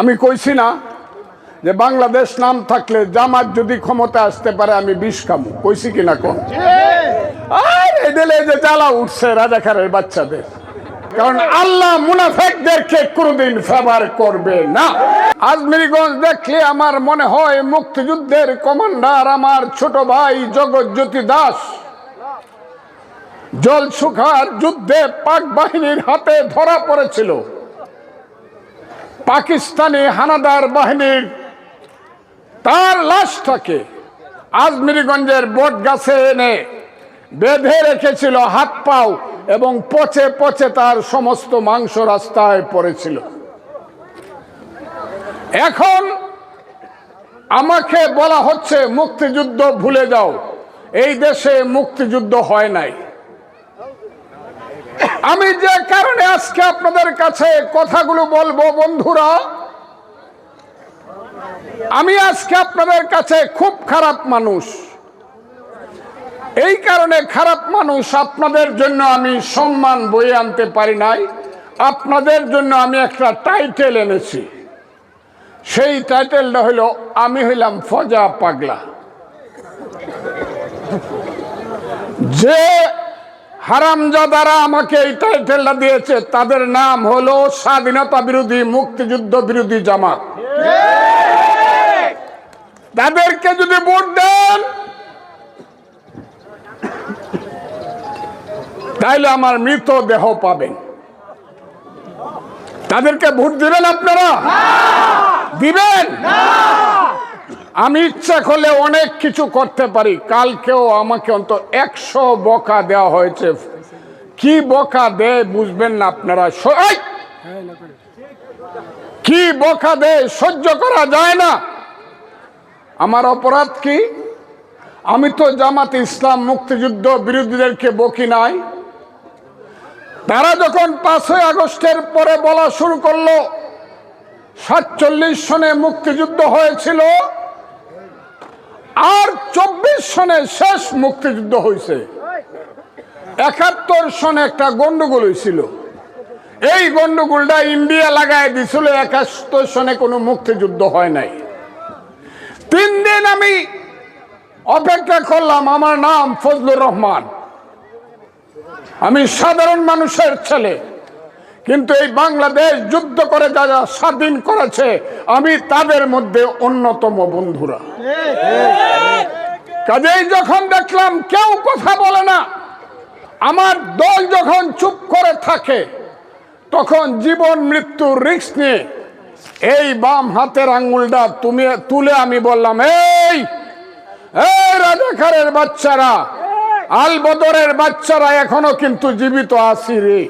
আমি কইছি না যে বাংলাদেশ নাম থাকলে জামাত যদি ক্ষমতা আসতে পারে, আমি বিষ খামু। কইছি কিনা কোন? যে জ্বালা উঠছে রাজাকারের বাচ্চাদের। কারণ আল্লাহ মুনাফেকদেরকে কোনোদিন ফেভার করবে না। আজমিরিগঞ্জ দেখলে আমার মনে হয় মুক্তিযুদ্ধের কমান্ডার আমার ছোট ভাই জগৎজ্যোতি দাস। জল সুখার যুদ্ধে পাক বাহিনীর হাতে ধরা পড়েছিল। পাকিস্তানি হানাদার বাহিনীর তার লাশটাকে আজমিরিগঞ্জের বট গাছে এনে বেঁধে রেখেছিল, হাত পাও এবং পচে পচে তার সমস্ত মাংস রাস্তায় পড়েছিল। এখন আমাকে বলা হচ্ছে, মুক্তিযুদ্ধ ভুলে যাও। এই দেশে মুক্তিযুদ্ধ হয় নাই। আমি যে কারণে আজকে আপনাদের কাছে কথাগুলো বলব, বন্ধুরা, আমি আজকে আপনাদের কাছে খুব খারাপ মানুষ। এই কারণে খারাপ মানুষ আপনাদের জন্য আমি সম্মান বয়ে আনতে পারি নাই। আপনাদের জন্য আমি একটা টাইটেল এনেছি। সেই টাইটেলটা হলো, আমি হইলাম ফজা পাগলা। যে হারামজাদারা আমাকে এই টাইটেলটা দিয়েছে, তাদের নাম হলো স্বাধীনতা বিরোধী, মুক্তিযুদ্ধ বিরোধী জামাত। তাদেরকে যদি ভোট দেন, তাইলে আমার মৃত দেহ পাবেন। তাদেরকে ভোট দিবেন আপনারা? দিবেন? আমি ইচ্ছা করলে অনেক কিছু করতে পারি। কালকেও আমাকে অন্ত একশো বকা দেওয়া হয়েছে। কি বকা দেয় বুঝবেন না আপনারা। কি বকা দেয় সহ্য করা যায় না। আমার অপরাধ কি? আমি তো জামাত ইসলাম মুক্তিযুদ্ধ বিরোধীদেরকে বকি নাই। তারা যখন পাঁচই আগস্টের পরে বলা শুরু করল সাতচল্লিশ সনে মুক্তিযুদ্ধ হয়েছিল আর চব্বিশ সনে শেষ মুক্তিযুদ্ধ হয়েছে। একাত্তর সনে একটা গন্ডগোল হয়েছিল। এই গন্ডগোলটা ইন্ডিয়া লাগায় দিছিল, একাত্তর সনে কোনো মুক্তিযুদ্ধ হয় নাই। তিন দিন আমি অপেক্ষা করলাম, আমার নাম ফজলুর রহমান। আমি সাধারণ মানুষের ছেলে। কিন্তু এই বাংলাদেশ যুদ্ধ করে যারা স্বাধীন করেছে, আমি তাদের মধ্যে অন্যতম বন্ধুরা। কাজেই যখন দেখলাম কেউ কথা বলে না, আমার দল যখন চুপ করে থাকে, তখন জীবন মৃত্যুর রিস্ক নিয়ে, এই বাম হাতের আঙ্গুলটা তুমি, তুলে আমি বললাম, এই এই রাজাকারের বাচ্চারা, আলবদরের বাচ্চারা এখনও কিন্তু জীবিত আছি রে।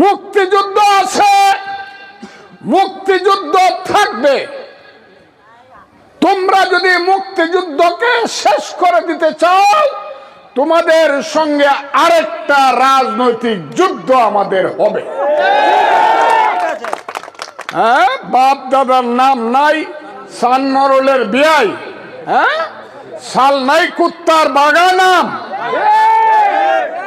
মুক্তিযুদ্ধ আছে। মুক্তিযুদ্ধ থাকবে। তোমরা যদি মুক্তিযুদ্ধকে শেষ করে দিতে চাও, তোমাদের সঙ্গে আরেকটা রাজনৈতিক যুদ্ধ আমাদের হবে। হ্যাঁ বাপ দাদার নাম নাই সান্নরলের বিয়াই। হ্যাঁ সাল নাই কুত্তার বাগানাম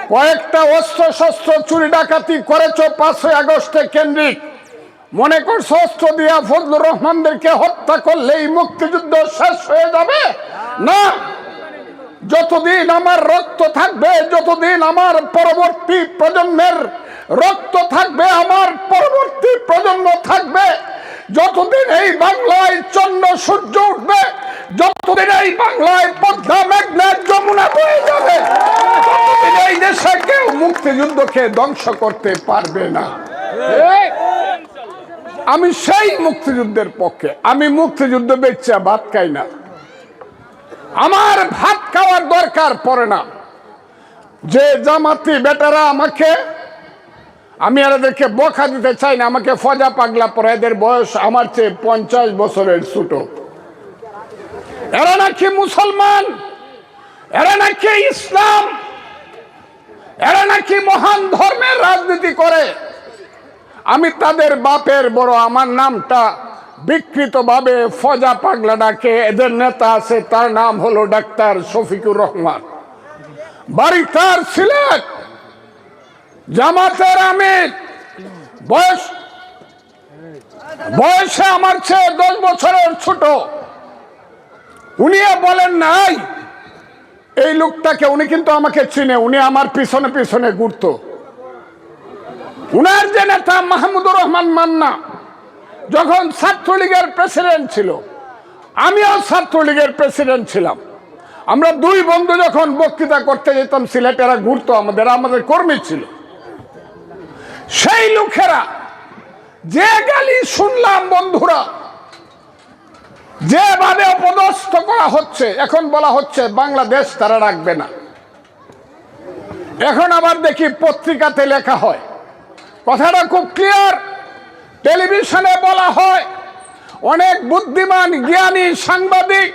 কয়েকটা অস্ত্র শস্ত্র চুরি ডাকাতি করেছ পাঁচই আগস্টে কেন্দ্রিক। মনে করছ অস্ত্র দিয়া ফজলুর রহমানদেরকে হত্যা করলেই মুক্তিযুদ্ধ শেষ হয়ে যাবে? না। যতদিন আমার রক্ত থাকবে, যতদিন আমার পরবর্তী প্রজন্মের রক্ত থাকবে, আমার পরবর্তী প্রজন্ম থাকবে, যতদিন এই বাংলায় চন্দ্র সূর্য উঠবে যতদিন এই বাংলায় পদ্মা মেঘনা যমুনা বয়ে যাবে, ততদিন এই দেশে কেউ মুক্তিযুদ্ধকে ধ্বংস করতে পারবে না। আমি সেই মুক্তিযুদ্ধের পক্ষে, আমি মুক্তিযুদ্ধ বেচ্চা ভাত খাই না। আমার ভাত খাওয়ার দরকার পড়ে না। যে জামাতি বেটারা আমাকে, আমি এদেরকে বকা দিতে চাই না, আমাকে ফজা পাগলা পরে এদের বয়স আমার চেয়ে পঞ্চাশ বছরের ছোট। এরা নাকি মুসলমান? এরা নাকি ইসলাম? এরা নাকি মহান ধর্মের রাজনীতি করে? আমি তাদের বাপের বড়, আমার নামটা বিকৃতভাবে ফজা পাগলা ডাকে। এদের নেতা আছে, তার নাম হলো ডাক্তার শফিকুর রহমান। বাড়ি তার সিলেট। জামাতের আমির। বয়স বয়সে আমার চেয়ে দশ বছরের ছোট। উনি বলেন নাই। এই লোকটাকে উনি কিন্তু আমাকে চিনে, উনি আমার পিছনে পিছনে ঘুরত। উনার যে নেতা মাহমুদুর রহমান মান্না, যখন ছাত্রলীগের প্রেসিডেন্ট ছিল, আমিও ছাত্রলীগের প্রেসিডেন্ট ছিলাম। আমরা দুই বন্ধু যখন বক্তৃতা করতে যেতাম, সিলেটেরা ঘুরতো, আমাদের আমাদের কর্মী ছিল। সেই লোকেরা যে গালি শুনলাম বন্ধুরা যেভাবে অপদস্থ করা হচ্ছে, এখন বলা হচ্ছে বাংলাদেশ তারা রাখবে না। এখন আবার দেখি পত্রিকাতে লেখা হয়, কথাটা খুব ক্লিয়ার টেলিভিশনে বলা হয়, অনেক বুদ্ধিমান, জ্ঞানী, সাংবাদিক,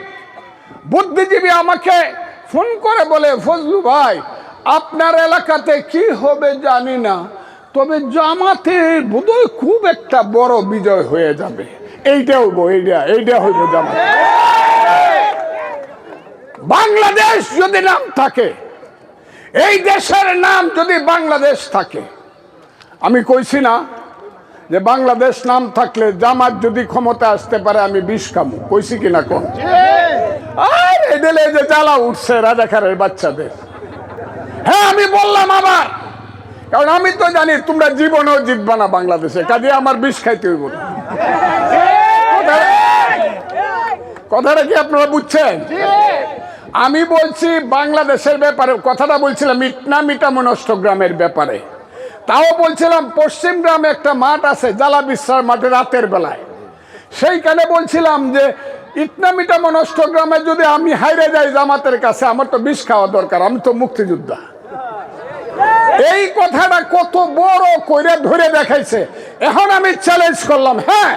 বুদ্ধিজীবী আমাকে ফোন করে বলে, ফজলু ভাই, আপনার এলাকাতে কি হবে জানি না, তবে জামাতে বোধহয় খুব একটা বড় বিজয় হয়ে যাবে। এইটা হইব, এইটা এইটা হইব জামাত। বাংলাদেশ যদি নাম থাকে, এই দেশের নাম যদি বাংলাদেশ থাকে, আমি কইছি না যে বাংলাদেশ নাম থাকলে জামাত যদি ক্ষমতা আসতে পারে, আমি বিষ খামু। কইছি কিনা কোন? আর এদেলে যে জ্বালা উঠছে রাজাকারের বাচ্চাদের। হ্যাঁ আমি বললাম আবার, কারণ আমি তো জানি তোমরা জীবনেও জিতবা না বাংলাদেশে, কাজে আমার বিষ খাইতে হইব না। কথাটা কি আপনারা বুঝছেন? আমি বলছি বাংলাদেশের ব্যাপারে কথাটা বলছিলাম মিটনা মিটামন অষ্টগ্রামের ব্যাপারে। তাও বলছিলাম পশ্চিম গ্রামে একটা মাঠ আছে জ্বালা বিশ্রার মাঠে রাতের বেলায়। সেইখানে বলছিলাম যে ইটনা মিটামন অষ্টগ্রামে যদি আমি হাইরে যাই জামাতের কাছে আমার তো বিষ খাওয়া দরকার আমি তো মুক্তিযোদ্ধা। এই কথাটা কত বড় কইরে ধরে দেখাইছে। এখন আমি চ্যালেঞ্জ করলাম হ্যাঁ?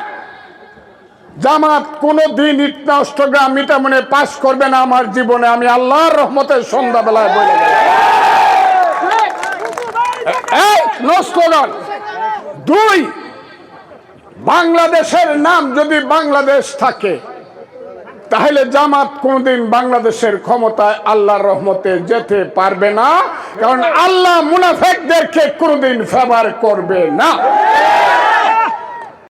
জামাত কোনো দিন ইটনা অষ্টগ্রাম মিটামনে পাশ করবে না আমার জীবনে। আমি আল্লাহর রহমতের সন্ধ্যাবেলায় বলে দুই, বাংলাদেশের নাম যদি বাংলাদেশ থাকে, তাহলে জামাত কোনদিন বাংলাদেশের ক্ষমতায় আল্লাহর রহমতে যেতে পারবে না, কারণ আল্লাহ মুনাফেকদেরকে কোনদিন ফেভার করবে না।